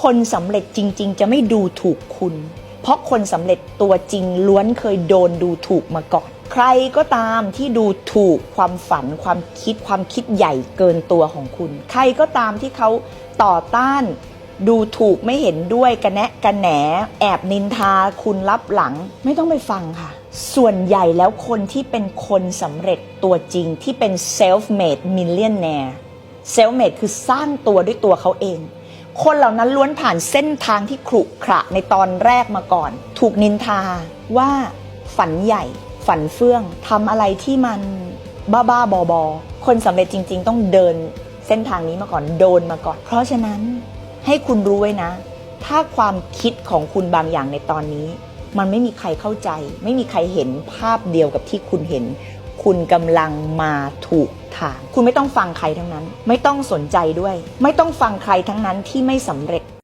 คนสำเร็จจริง ๆ จะไม่ดูถูกคุณ เพราะคนสำเร็จตัวจริงล้วนเคยโดนดูถูกมาก่อน ใครก็ตามที่ดูถูกความฝันความคิดความคิดใหญ่เกินตัวของคุณ ใครก็ตามที่เขาต่อต้าน ดูถูกไม่เห็นด้วยกระแนะกระแหน แอบนินทาคุณรับหลัง ไม่ต้องไปฟังค่ะ ส่วนใหญ่แล้วคนที่เป็นคนสำเร็จตัวจริงที่เป็น self made millionaire self made คือสร้างตัวด้วยตัวเขาเอง คนเหล่านั้นล้วนผ่านเส้นทางที่ขรุขระในตอนแรกมาก่อน ถูกนินทาว่าฝันใหญ่ ฝันเฟื่องทำอะไรที่มันบ้าๆบอๆคนสำเร็จจริง ๆ ต้องเดินเส้นทางนี้มาก่อนโดนมาก่อน เพราะฉะนั้นให้คุณรู้ไว้นะ ถ้าความคิดของคุณบางอย่างในตอนนี้ มันไม่มีใครเข้าใจ ไม่มีใครเห็นภาพเดียวกับที่คุณเห็น คุณกำลังมาถูกทาง คุณไม่ต้องฟังใครทั้งนั้น ไม่ต้องสนใจด้วย ไม่ต้องฟังใครทั้งนั้นที่ไม่สำเร็จ